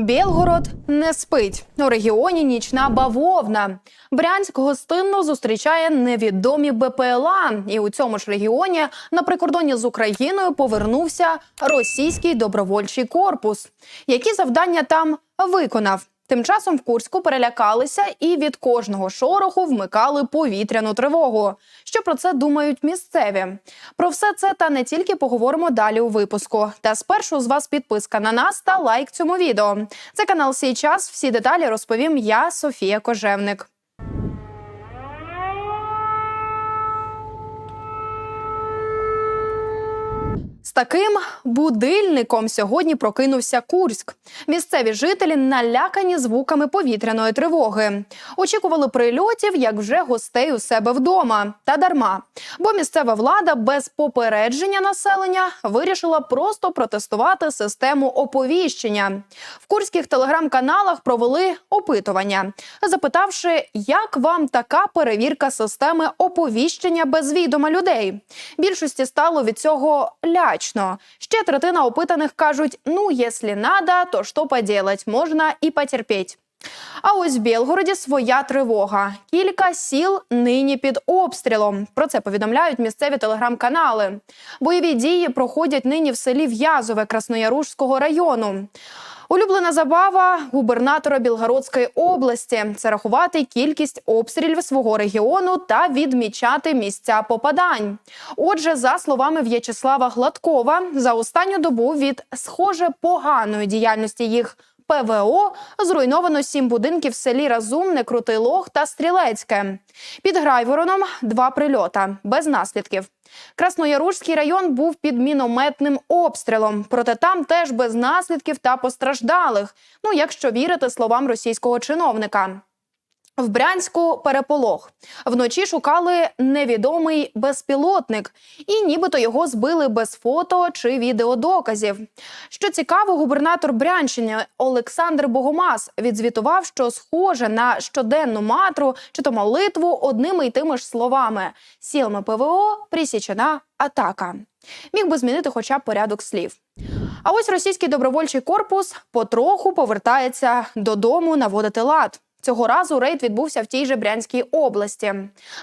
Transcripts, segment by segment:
Білгород не спить. У регіоні нічна бавовна. Брянськ гостинно зустрічає невідомі БПЛА. І у цьому ж регіоні на прикордоні з Україною повернувся російський добровольчий корпус. Які завдання там виконав? Тим часом в Курську перелякалися і від кожного шороху вмикали повітряну тривогу. Що про це думають місцеві? Про все це та не тільки поговоримо далі у випуску. Та спершу з вас підписка на нас та лайк цьому відео. Це канал «Сій час». Всі деталі розповім я, Софія Кожевник. Таким будильником сьогодні прокинувся Курськ. Місцеві жителі налякані звуками повітряної тривоги. Очікували прильотів, як вже гостей у себе вдома. Та дарма. Бо місцева влада без попередження населення вирішила просто протестувати систему оповіщення. В курських телеграм-каналах провели опитування, запитавши, як вам така перевірка системи оповіщення без відома людей. Більшості стало від цього лячно. Ще третина опитаних кажуть: ну, якщо надо, то що поделать, можна і потерпіть. А ось в Білгороді своя тривога. Кілька сіл нині під обстрілом. Про це повідомляють місцеві телеграм-канали. Бойові дії проходять нині в селі В'язове Краснояружського району. Улюблена забава губернатора Білгородської області це рахувати кількість обстрілів свого регіону та відмічати місця попадань. Отже, за словами В'ячеслава Гладкова, за останню добу від схоже поганої діяльності їх ПВО зруйновано сім будинків в селі Разумне, Крутий Лог та Стрілецьке. Під Грайвороном два прильота без наслідків. Краснояружський район був під мінометним обстрілом, проте там теж без наслідків та постраждалих. Ну, якщо вірити словам російського чиновника. В Брянську переполох вночі шукали невідомий безпілотник, і нібито його збили без фото чи відеодоказів. Що цікаво, губернатор Брянщини Олександр Богомаз відзвітував, що схоже на щоденну матру чи то молитву одними й тими ж словами: сілами ПВО присічена атака. Міг би змінити хоча б порядок слів. А ось російський добровольчий корпус потроху повертається додому наводити лад. Цього разу рейд відбувся в тій же Брянській області.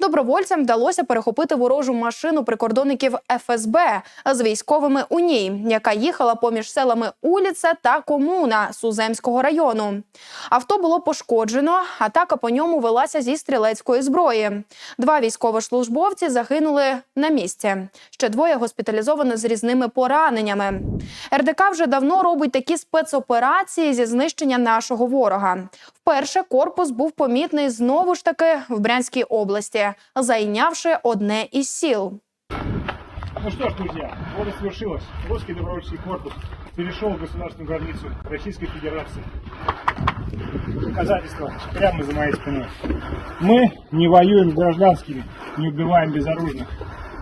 Добровольцям вдалося перехопити ворожу машину прикордонників ФСБ з військовими у ній, яка їхала поміж селами Уліце та Комуна Суземського району. Авто було пошкоджено. Атака по ньому велася зі стрілецької зброї. Два військовослужбовці загинули на місці. Ще двоє госпіталізовані з різними пораненнями. РДК вже давно робить такі спецоперації зі знищення нашого ворога. Вперше корпус був помітний знову ж таки в Брянській області, зайнявши одне із сіл. Ну что ж, друзья, вот и свершилось. Русский добровольческий корпус перешел государственную границу Российской Федерации. Доказательства прямо за моей спиной. Мы не воюем с гражданскими, не убиваем безоружных.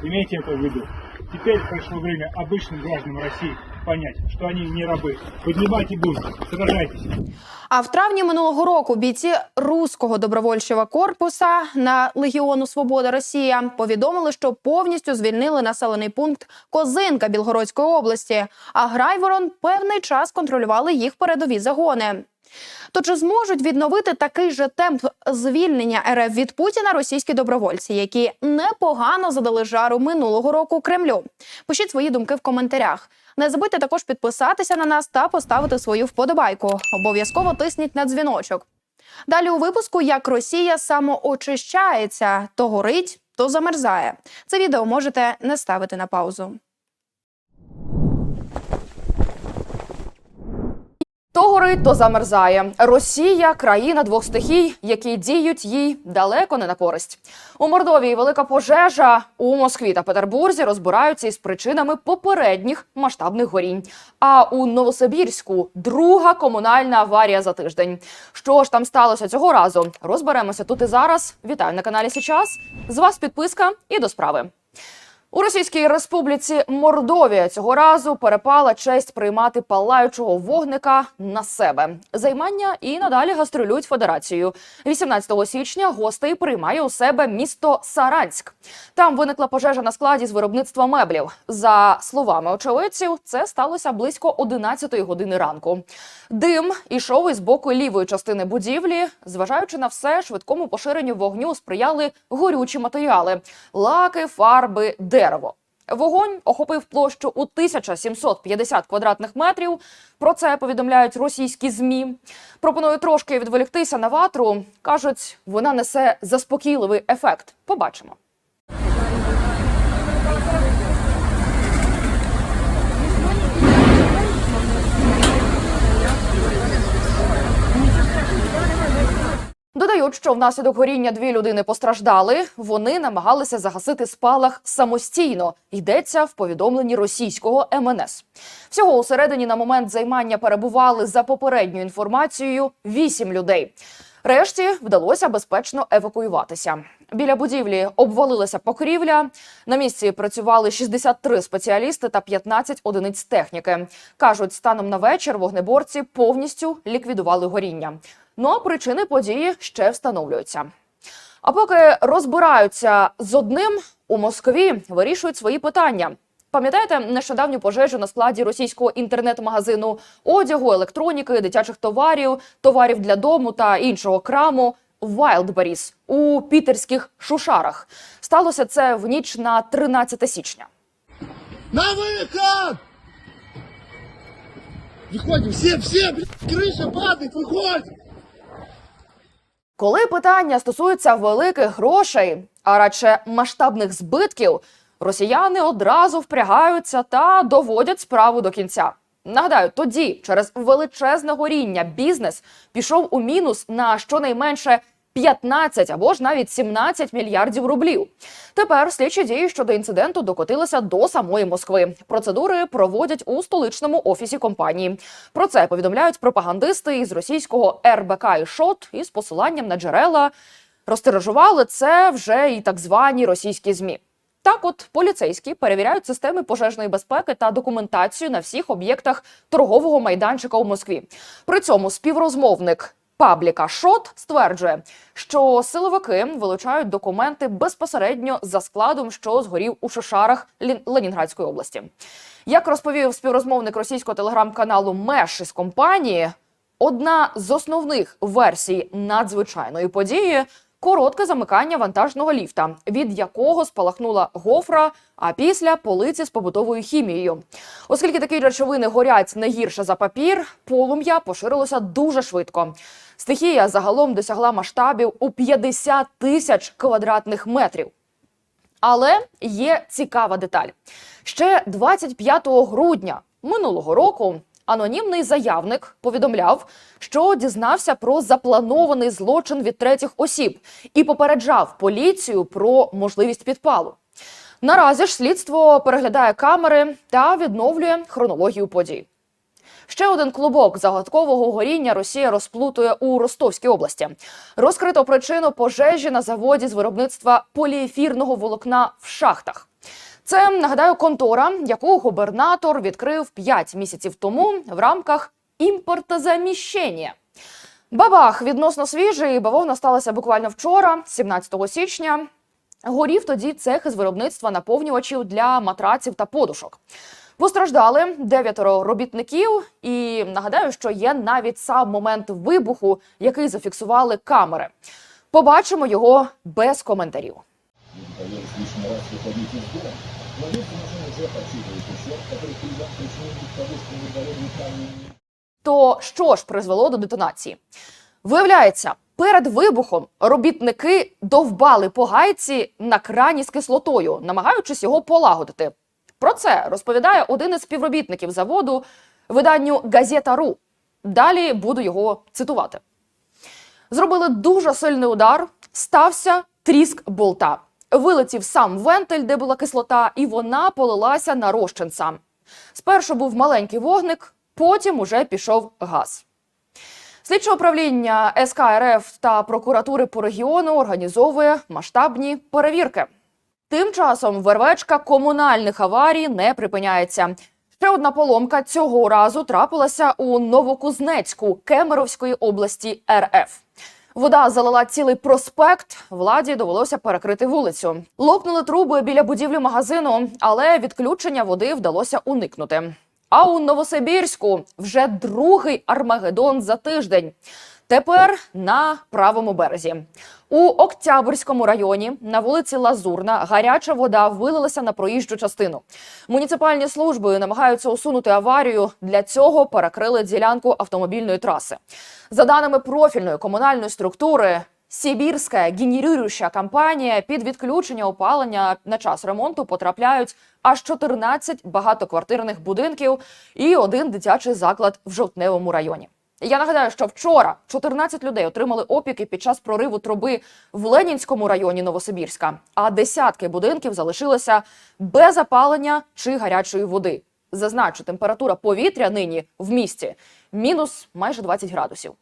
Имейте это в виду. Теперь пришло время обычным гражданам России понять, что они не рабы. Поднимайте бунт, сражайтесь. А в травні минулого року бійці руського добровольчого корпуса на Легіону Свобода Росія повідомили, що повністю звільнили населений пункт Козинка Білгородської області. А Грайворон певний час контролювали їх передові загони. То чи зможуть відновити такий же темп звільнення РФ від Путіна російські добровольці, які непогано задали жару минулого року Кремлю? Пишіть свої думки в коментарях. Не забудьте також підписатися на нас та поставити свою вподобайку. Обов'язково тисніть на дзвіночок. Далі у випуску як Росія самоочищається, то горить, то замерзає. Це відео можете не ставити на паузу. То горить, то замерзає. Росія країна двох стихій, які діють їй далеко не на користь. У Мордовії велика пожежа у Москві та Петербурзі розбираються із причинами попередніх масштабних горінь. А у Новосибірську друга комунальна аварія за тиждень. Що ж там сталося цього разу? Розберемося тут і зараз. Вітаю на каналі Січас. З вас підписка і до справи. У Російській Республіці Мордовія цього разу перепала честь приймати палаючого вогника на себе. Займання і надалі гастролюють федерацію. 18 січня гостей приймає у себе місто Саранськ. Там виникла пожежа на складі з виробництва меблів. За словами очевидців, це сталося близько 11 години ранку. Дим ішов із боку лівої частини будівлі. Зважаючи на все, швидкому поширенню вогню сприяли горючі матеріали: лаки, фарби, дерево. Вогонь охопив площу у 1750 квадратних метрів. Про це повідомляють російські змі. Пропоную трошки відволіктися на ватру. кажуть, вона несе заспокійливий ефект. Побачимо. Додають, що внаслідок горіння дві людини постраждали. Вони намагалися загасити спалах самостійно. Йдеться в повідомленні російського МНС. Всього усередині на момент займання перебували за попередньою інформацією вісім людей. Решті вдалося безпечно евакуюватися. Біля будівлі обвалилася покрівля. На місці працювали 63 спеціалісти та 15 одиниць техніки. кажуть, станом на вечір вогнеборці повністю ліквідували горіння. Ну а причини події ще встановлюються. А поки розбираються з одним, у Москві вирішують свої питання. Пам'ятаєте нещодавню пожежу на складі російського інтернет-магазину одягу, електроніки, дитячих товарів, товарів для дому та іншого краму Wildberries у пітерських шушарах. Сталося це в ніч на 13 січня. На выход! Выходим, все, все, блядь, крыша падает, выходим! Коли питання стосується великих грошей, а радше масштабних збитків, росіяни одразу впрягаються та доводять справу до кінця. Нагадаю, тоді через величезне горіння бізнес пішов у мінус на щонайменше 15 або ж навіть 17 мільярдів рублів. Тепер слідчі дії щодо інциденту докотилися до самої Москви. Процедури проводять у столичному офісі компанії. Про це повідомляють пропагандисти із російського РБК і ШОТ із посиланням на джерела. Розтиражували це вже і так звані російські змі. Так, от поліцейські перевіряють системи пожежної безпеки та документацію на всіх об'єктах торгового майданчика у Москві. При цьому співрозмовник пабліка Шот стверджує, що силовики вилучають документи безпосередньо за складом, що згорів у Шишарах Лін- Ленінградської області. Як розповів співрозмовник російського телеграм-каналу Меш із компанії, одна з основних версій надзвичайної події коротке замикання вантажного ліфта, від якого спалахнула гофра, а після полиці з побутовою хімією. Оскільки такі речовини горять не гірше за папір, полум'я поширилося дуже швидко. Стихія загалом досягла масштабів у 50 тисяч квадратних метрів. Але є цікава деталь. Ще 25 грудня минулого року анонімний заявник повідомляв, що дізнався про запланований злочин від третіх осіб і попереджав поліцію про можливість підпалу. Наразі ж слідство переглядає камери та відновлює хронологію подій. Ще один клубок загадкового горіння Росія розплутує у Ростовській області. Розкрито причину пожежі на заводі з виробництва поліефірного волокна в шахтах. Це нагадаю контора, яку губернатор відкрив 5 місяців тому в рамках імпортозаміщення. Бабах відносно свіжий. Бавовна сталася буквально вчора, 17 січня. Горів тоді цех із виробництва наповнювачів для матраців та подушок. Постраждали дев'ятеро робітників, і нагадаю, що є навіть сам момент вибуху, який зафіксували камери. Побачимо його без коментарів. появилось лишний раз выходить из дома. Владельцы машины уже подсчитывают ущерб, который придет причиной того, что недорогие камни То що ж призвело до детонації? Виявляється, перед вибухом робітники довбали по гайці на крані з кислотою, намагаючись його полагодити. Про це розповідає один із співробітників заводу виданню Газета.ру. Далі буду його цитувати. Зробили дуже сильний удар, стався тріск болта. Вилетів сам вентиль, де була кислота, і вона полилася на розчин. Спершу був маленький вогник, потім уже пішов газ. Слідче управління СК РФ та прокуратури по регіону організовує масштабні перевірки. Тим часом вервечка комунальних аварій не припиняється. Ще одна поломка цього разу трапилася у Новокузнецьку Кемеровської області РФ. Вода залила цілий проспект. Владі довелося перекрити вулицю. Лопнули труби біля будівлі магазину, але відключення води вдалося уникнути. А у Новосибірську вже другий Армагеддон за тиждень. Тепер на правому березі. У Октябрьському районі на вулиці Лазурна гаряча вода вилилася на проїжджу частину. Муніципальні служби намагаються усунути аварію. Для цього перекрили ділянку автомобільної траси. За даними профільної комунальної структури, Сибірська генеруюча компанія під відключення опалення на час ремонту потрапляють аж 14 багатоквартирних будинків і один дитячий заклад в жовтневому районі. Я нагадаю, що вчора 14 людей отримали опіки під час прориву труби в Ленінському районі Новосибірська, а десятки будинків залишилися без опалення чи гарячої води. Зазначу, температура повітря нині в місті мінус майже 20 градусів.